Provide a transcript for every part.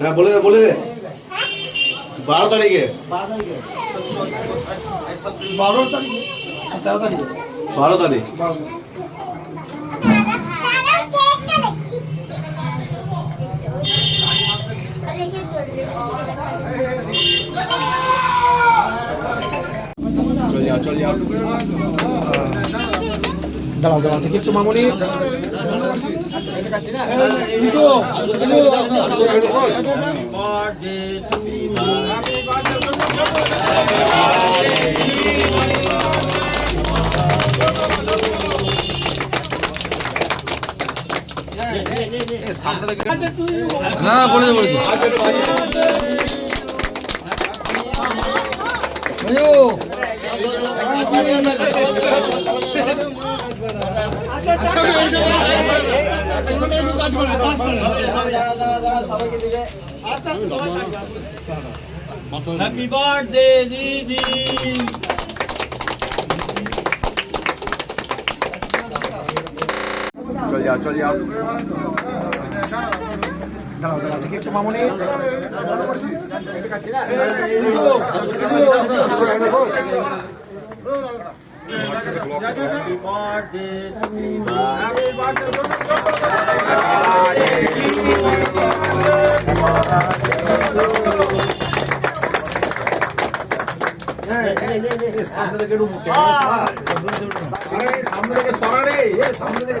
হ্যাঁ বলে দে বলে দে বারো তারিখে? বারো তারিখে। বারো তারিখ। দাঁড়াও দাঁড়াও দেখি একটু মামনি Happy birthday to you. না পড়ে যাবো হ্যাপি বার্থডে দিদি সামনে থেকে সরা রে সামনে থেকে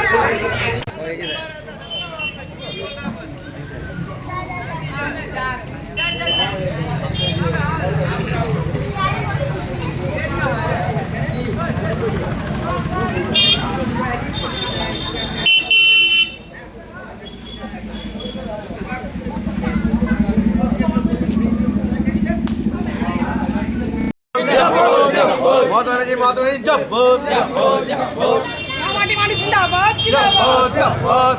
माता रानी माता माटी माटी जिंदाबाद जिंदाबाद।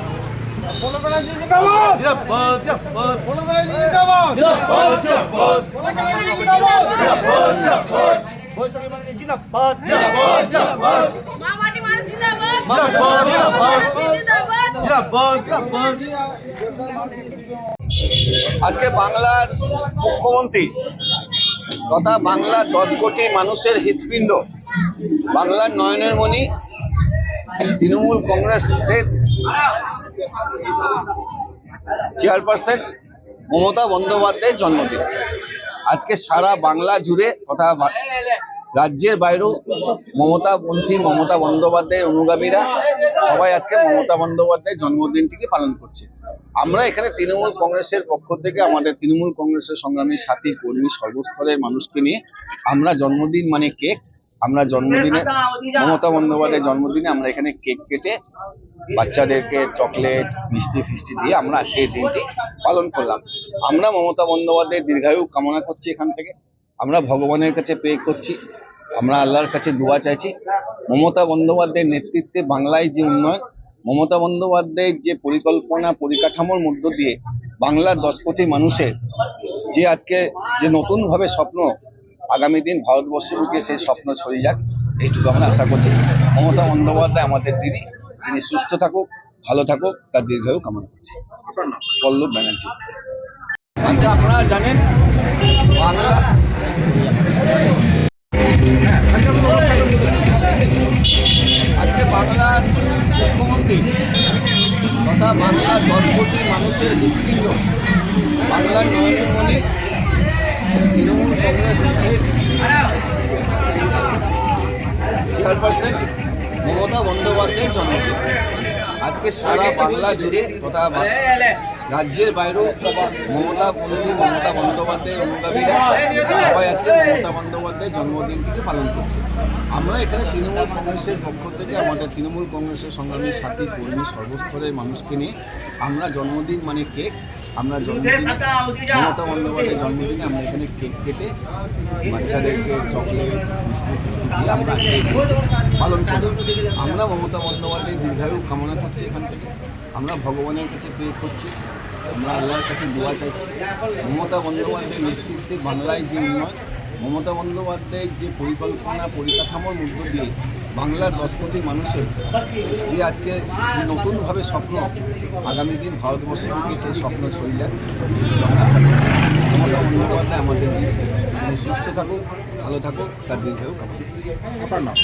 बोलो बड़ा जी जिंदाबाद। जब्बाद जब्बाद बोलो बड़ा जी जिंदाबाद। बोलो बड़ा जी जिंदाबाद। बोलो बड़ा जी जिंदाबाद। जिंदाबाद। তথা বাংলার দশ কোটি মানুষের হৃৎপিণ্ড। বাংলার নয়নের মণি তৃণমূল কংগ্রেসের চেয়ারপারসন মমতা বন্দ্যোপাধ্যায়ের জন্মদিন। আজকে সারা বাংলা জুড়ে তথা রাজ্যের বাইরেও মমতাপন্থী মমতা বন্দ্যোপাধ্যায়ের অনুগামীরা সবাই আজকে মমতা বন্দ্যোপাধ্যায়ের জন্মদিনটিকে পালন করছে। আমরা এখানে তৃণমূল কংগ্রেসের পক্ষ থেকে আমাদের তৃণমূল কংগ্রেসের সংগ্রামী সাথী, কর্মী, সর্বস্তরের মানুষকে নিয়ে আমরা জন্মদিন মানে কেক, আমরা জন্মদিনে মমতা বন্দ্যোপাধ্যায়ের জন্মদিনে আমরা এখানে কেক কেটে বাচ্চাদেরকে চকলেট, মিষ্টি ফিষ্টি দিয়ে আমরা আজকে এই দিনটি পালন করলাম। আমরা মমতা বন্দ্যোপাধ্যায়ের দীর্ঘায়ু কামনা করছি এখান থেকে। আমরা ভগবানের কাছে প্রে করছি। আমরা আল্লাহর কাছে দোয়া চাইছি। মমতা বন্দ্যোপাধ্যায়ের নেতৃত্বে বাংলায় যে উন্নয়ন মমতা বন্দ্যোপাধ্যায়ের যে পরিকল্পনা পরিকাঠামোর মধ্য দিয়ে বাংলার দশ কোটি মানুষের যে আজকে যে নতুনভাবে স্বপ্ন আগামী দিন ভারতবর্ষের বুকে সেই স্বপ্ন ছড়িয়ে যাক এইটুকু আমরা আশা করছি। মমতা বন্দ্যোপাধ্যায় আমাদের দিদি তিনি সুস্থ থাকুক ভালো থাকুক তার দীর্ঘায়ু কামনা করছি। পল্লব ব্যানার্জি। আজকে আপনারা জানেন বাংলা সরকার নরেন্দ্র তৃণমূল মমতা বন্দ্যোপাধ্যায়ের জন্মদিন। আজকে সারা বাংলা জুড়ে তথা রাজ্যের বাইরেও মমতা পন্থী মমতা বন্দ্যোপাধ্যায়ের অনুগামীরা সবাই আজকে মমতা বন্দ্যোপাধ্যায়ের জন্মদিনটিকে পালন করছে। আমরা এখানে তৃণমূল কংগ্রেসের পক্ষ থেকে, আমাদের তৃণমূল কংগ্রেসের সংগ্রামী সাথী, কর্মী, সর্বস্তরের মানুষকে নিয়ে আমরা জন্মদিন মানে কেক আমরা জন্মদিন মমতা বন্দ্যোপাধ্যায়ের জন্মদিনে আমরা এখানে কেক কেটে বাচ্চাদেরকে চকলেট মিষ্টি ফিষ্টি দিয়ে আমরা পালন করি আমরা মমতা বন্দ্যোপাধ্যায়ের দীর্ঘায়ু কামনা করছি এখান থেকে। আমরা ভগবানের কাছে প্রে করছি। আমরা আল্লাহর কাছে দোয়া চাইছি। মমতা বন্দ্যোপাধ্যায়ের নেতৃত্বে বাংলায় যে উন্নয়ন মমতা বন্দ্যোপাধ্যায়ের যে পরিকল্পনা পরিকাঠামোর মধ্য দিয়ে বাংলার দশ কোটি মানুষের যে আজকে যে নতুনভাবে স্বপ্ন, আগামী দিন ভারতবর্ষে থেকে সেই স্বপ্ন ছড়িয়ে যায় আমাদের সুস্থ থাকুক ভালো থাকুক তার দীর্ঘায়ু কামনা আপনার নাম?